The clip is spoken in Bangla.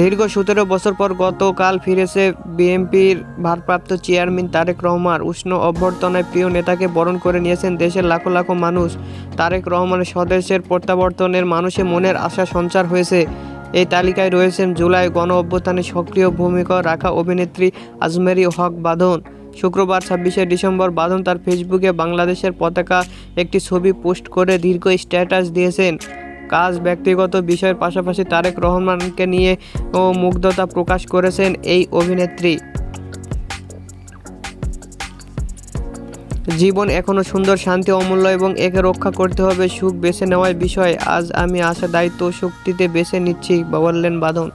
দীর্ঘ সতেরো বছর পর গতকাল ফিরেছে বিএনপির ভারপ্রাপ্ত চেয়ারম্যান তারেক রহমান। উষ্ণ অভ্যর্থনায় প্রিয় নেতাকে বরণ করে নিয়েছেন দেশের লাখো লাখো মানুষ। তারেক রহমানের স্বদেশের প্রত্যাবর্তনের মানুষের মনের আশা সঞ্চার হয়েছে। এই তালিকায় রয়েছেন জুলাই গণ অভ্যুত্থানে সক্রিয় ভূমিকা রাখা অভিনেত্রী আজমেরি হক বাঁধন। শুক্রবার ছাব্বিশে ডিসেম্বর বাঁধন তার ফেসবুকে বাংলাদেশের পতাকা একটি ছবি পোস্ট করে দীর্ঘ স্ট্যাটাস দিয়েছেন। কাজ ব্যক্তিগত বিষয়ের পাশাপাশি তারেক রহমানকে নিয়ে ও মুগ্ধতা প্রকাশ করেছেন এই অভিনেত্রী। জীবন এখনও সুন্দর, শান্তি অমূল্য এবং একে রক্ষা করতে হবে, সুখ বেছে নেওয়ার বিষয়। আজ আমি আশা দায়িত্ব শক্তিতে বেছে নিচ্ছি, বললেন বাঁধন